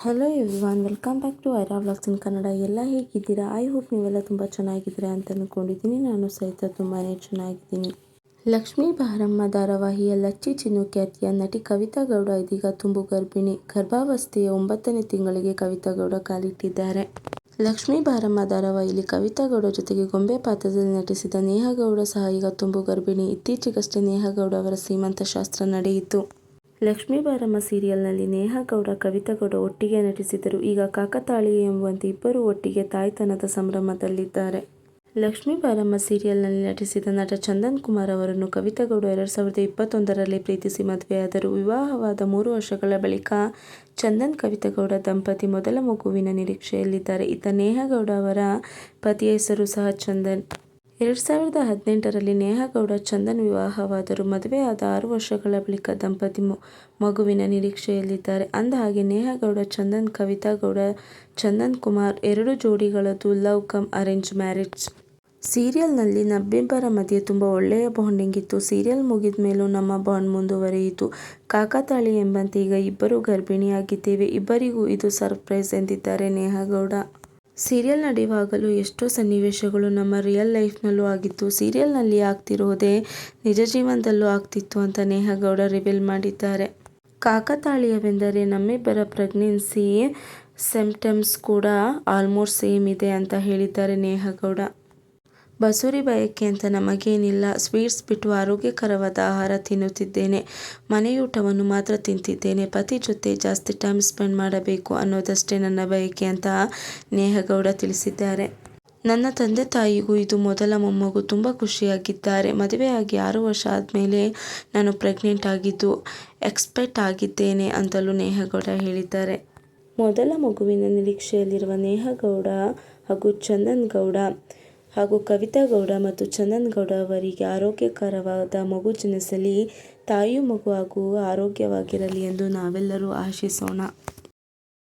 Hello everyone welcome back to Aira vlogs in Kannada ಎಲ್ಲ ಹೇಗಿದ್ದೀರಾ? I hope ನೀವೆಲ್ಲ ತುಂಬ ಚೆನ್ನಾಗಿದ್ದೀರಾ ಅಂತ ಅಂದ್ಕೊಂಡಿದ್ದೀನಿ ನಾನು ಸಹಿತ ತುಂಬಾ ಚೆನ್ನಾಗಿದ್ದೀನಿ. ಲಕ್ಷ್ಮೀ ಬಾರಮ್ಮ ಧಾರಾವಾಹಿಯ ಲಚ್ಚಿ ಚಿನ್ನು ಖ್ಯಾತಿಯ ನಟಿ ಕವಿತಾ ಗೌಡ ಇದೀಗ ತುಂಬು ಗರ್ಭಿಣಿ. ಗರ್ಭಾವಸ್ಥೆಯ ಒಂಬತ್ತನೇ ತಿಂಗಳಿಗೆ ಕವಿತಾ ಗೌಡ ಕಾಲಿಟ್ಟಿದ್ದಾರೆ. ಲಕ್ಷ್ಮೀ ಬಾರಮ್ಮ ಧಾರಾವಾಹಿಯಲ್ಲಿ ಕವಿತಾ ಗೌಡ ಜೊತೆಗೆ ಗೊಂಬೆ ಪಾತ್ರದಲ್ಲಿ ನಟಿಸಿದ ನೇಹಾ ಗೌಡ ಸಹ ಈಗ ತುಂಬು ಗರ್ಭಿಣಿ. ಇತ್ತೀಚೆಗಷ್ಟೇ ನೇಹಾ ಗೌಡ ಅವರ ಸೀಮಂತ ಶಾಸ್ತ್ರ ನಡೆಯಿತು. ಲಕ್ಷ್ಮೀ ಬಾರಮ್ಮ ಸೀರಿಯಲ್ನಲ್ಲಿ ನೇಹಾ ಗೌಡ, ಕವಿತಾ ಗೌಡ ಒಟ್ಟಿಗೆ ನಟಿಸಿದರು ಈಗ ಕಾಕತಾಳೀಯ ಎಂಬುವಂತೆ ಇಬ್ಬರು ಒಟ್ಟಿಗೆ ತಾಯ್ತನದ ಸಂಭ್ರಮದಲ್ಲಿದ್ದಾರೆ. ಲಕ್ಷ್ಮೀ ಬಾರಮ್ಮ ಸೀರಿಯಲ್ನಲ್ಲಿ ನಟಿಸಿದ ನಟ ಚಂದನ್ ಕುಮಾರ್ ಅವರನ್ನು ಕವಿತಾ ಗೌಡ ಎರಡು ಸಾವಿರದ ಇಪ್ಪತ್ತೊಂದರಲ್ಲಿ ಪ್ರೀತಿಸಿ ಮದುವೆಯಾದರು. ವಿವಾಹವಾದ ಮೂರು ವರ್ಷಗಳ ಬಳಿಕ ಚಂದನ್, ಕವಿತಾ ಗೌಡ ದಂಪತಿ ಮೊದಲ ಮಗುವಿನ ನಿರೀಕ್ಷೆಯಲ್ಲಿದ್ದಾರೆ. ಇತ್ತ ನೇಹಾ ಗೌಡ ಅವರ ಪತಿಯ ಹೆಸರು ಸಹ ಚಂದನ್. ಎರಡು ಸಾವಿರದ ಹದಿನೆಂಟರಲ್ಲಿ ನೇಹಾಗೌಡ ಚಂದನ್ ವಿವಾಹವಾದರು ಮದುವೆಯಾದ ಆರು ವರ್ಷಗಳ ಬಳಿಕ ದಂಪತಿ ಮಗುವಿನ ನಿರೀಕ್ಷೆಯಲ್ಲಿದ್ದಾರೆ. ಅಂದಹಾಗೆ ನೇಹಾ ಗೌಡ ಚಂದನ್ ಕವಿತಾ ಗೌಡ ಚಂದನ್ ಕುಮಾರ್ ಎರಡು ಜೋಡಿಗಳದ್ದು ಲವ್ ಕಮ್ ಅರೇಂಜ್ ಮ್ಯಾರೇಜ್. ಸೀರಿಯಲ್ನಲ್ಲಿ ನಬ್ಬಿಬ್ಬರ ಮಧ್ಯೆ ತುಂಬ ಒಳ್ಳೆಯ ಬಾಂಡಿಂಗ್ ಇತ್ತು. ಸೀರಿಯಲ್ ಮುಗಿದ ಮೇಲೂ ನಮ್ಮ ಬಾಂಡ್ ಮುಂದುವರಿಯಿತು. ಕಾಕತಾಳಿ ಎಂಬಂತೆ ಈಗ ಇಬ್ಬರು ಗರ್ಭಿಣಿಯಾಗಿದ್ದೇವೆ. ಇಬ್ಬರಿಗೂ ಇದು ಸರ್ಪ್ರೈಸ್ ಎಂದಿದ್ದಾರೆ ನೇಹಾ ಗೌಡ ಸೀರಿಯಲ್ ನಡೆಯುವಾಗಲೂ ಎಷ್ಟೋ ಸನ್ನಿವೇಶಗಳು ನಮ್ಮ ರಿಯಲ್ ಲೈಫ್ನಲ್ಲೂ ಆಗಿತ್ತು. ಸೀರಿಯಲ್ನಲ್ಲಿ ಆಗ್ತಿರೋದೇ ನಿಜ ಜೀವನದಲ್ಲೂ ಆಗ್ತಿತ್ತು ಅಂತ ನೇಹ ಗೌಡ ರಿವೀಲ್ ಮಾಡಿದ್ದಾರೆ. ಕಾಕತಾಳೀಯವೆಂದರೆ ನಮ್ಮಿಬ್ಬರ ಪ್ರೆಗ್ನೆನ್ಸಿ ಸಿಂಪ್ಟಮ್ಸ್ ಕೂಡ ಆಲ್ಮೋಸ್ಟ್ ಸೇಮ್ ಇದೆ ಅಂತ ಹೇಳಿದ್ದಾರೆ ನೇಹ ಗೌಡ ಬಸುರಿ ಬಯಕೆ ಅಂತ ನಮಗೇನಿಲ್ಲ. ಸ್ವೀಟ್ಸ್ ಬಿಟ್ಟು ಆರೋಗ್ಯಕರವಾದ ಆಹಾರ ತಿನ್ನುತ್ತಿದ್ದೇನೆ. ಮನೆಯೂಟವನ್ನು ಮಾತ್ರ ತಿಂತಿದ್ದೇನೆ. ಪತಿ ಜೊತೆ ಜಾಸ್ತಿ ಟೈಮ್ ಸ್ಪೆಂಡ್ ಮಾಡಬೇಕು ಅನ್ನೋದಷ್ಟೇ ನನ್ನ ಬಯಕೆ ಅಂತ ನೇಹಗೌಡ ತಿಳಿಸಿದ್ದಾರೆ. ನನ್ನ ತಂದೆ ತಾಯಿಗೂ ಇದು ಮೊದಲ ಮೊಮ್ಮಗು. ತುಂಬ ಖುಷಿಯಾಗಿದ್ದಾರೆ. ಮದುವೆಯಾಗಿ ಆರು ವರ್ಷ ಆದಮೇಲೆ ನಾನು ಪ್ರೆಗ್ನೆಂಟ್ ಆಗಿದ್ದು ಎಕ್ಸ್ಪೆಕ್ಟ್ ಆಗಿದ್ದೇನೆ ಅಂತಲೂ ನೇಹಗೌಡ ಹೇಳಿದ್ದಾರೆ. ಮೊದಲ ಮಗುವಿನ ನಿರೀಕ್ಷೆಯಲ್ಲಿರುವ ನೇಹಗೌಡ ಹಾಗೂ ಚಂದನ್ ಗೌಡ ಹಾಗೂ ಕವಿತಾ ಗೌಡ ಮತ್ತು ಚಂದನ್ ಗೌಡ ಅವರಿಗೆ ಆರೋಗ್ಯಕರವಾದ ಮಗು ಜನಿಸಲಿ ತಾಯಿಯೂ ಮಗು ಹಾಗೂ ಆರೋಗ್ಯವಾಗಿರಲಿ ಎಂದು ನಾವೆಲ್ಲರೂ ಆಶಿಸೋಣ.